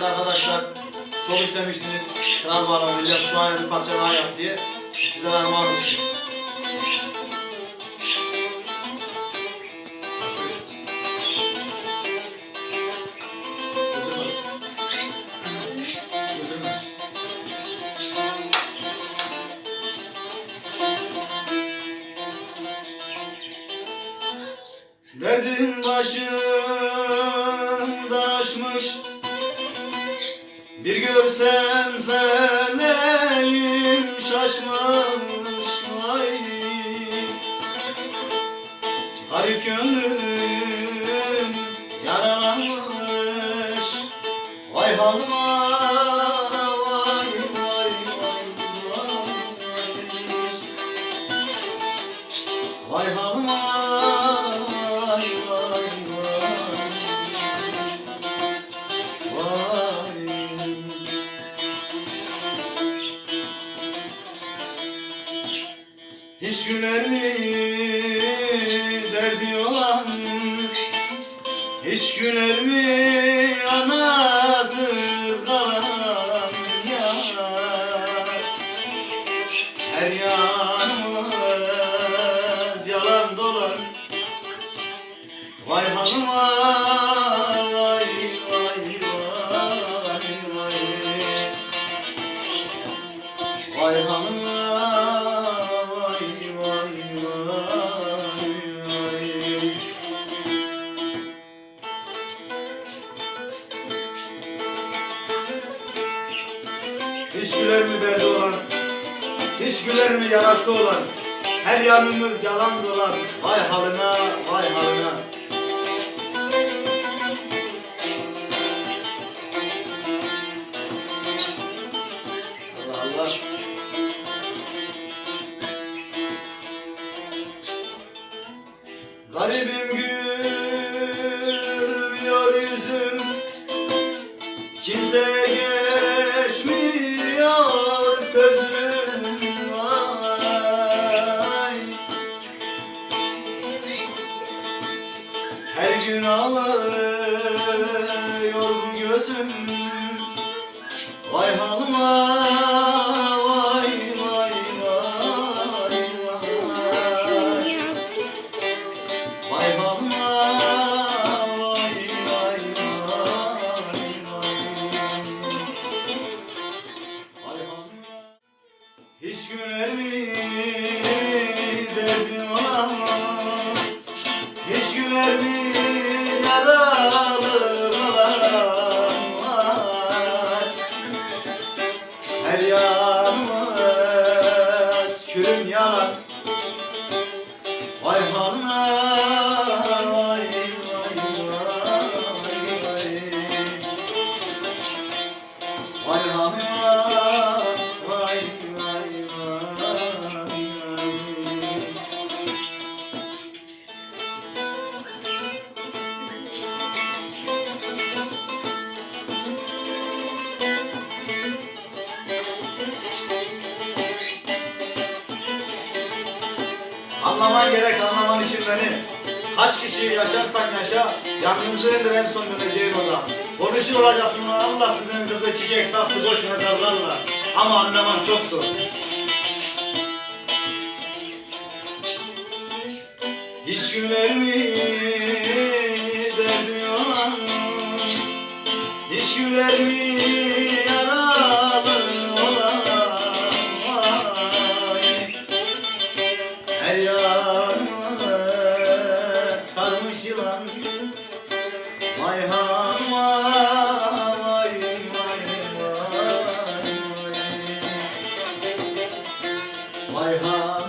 Arkadaşlar çok istemiştiniz. Kral bağlamayacak şu an bir parça daha yap diye. Size armağan olsun. Derdin başımdan Bir görsen feleğim şaşmış Vay. Garip gönlüm yaralanmış. Vay halıma vay vay vay Vay halıma Hiç güler mi derdi olan Hiç güler mi? Anasız kalan yar. Her yanımız yalan dolan. Vay hanıma vay vay vay vay. Vay hanıma Hiç güler mi yarası olan? Her yanımız yalan dolan. Vay halına vay halına. Allah Allah. Garibim gülmüyor yüzüm. Kimseye Ağlıyor bu gözüm. Vay halıma vay vay vay vay. Vay halıma vay Hiç güler mi derdim olan Hiç güler mi Her yanımız külüm yalan Anlaman gerek anlaman için beni. Kaç kişi yaşarsan yaşa, yalnızlığındır en son döneceğin oda. Konuşur olacaksın Allah sizin kızı çiçek saksı boş mezarlarla. Ama anlaman çok zor. Hiç güler mi derdi olan Hiç güler mi sarmış yılan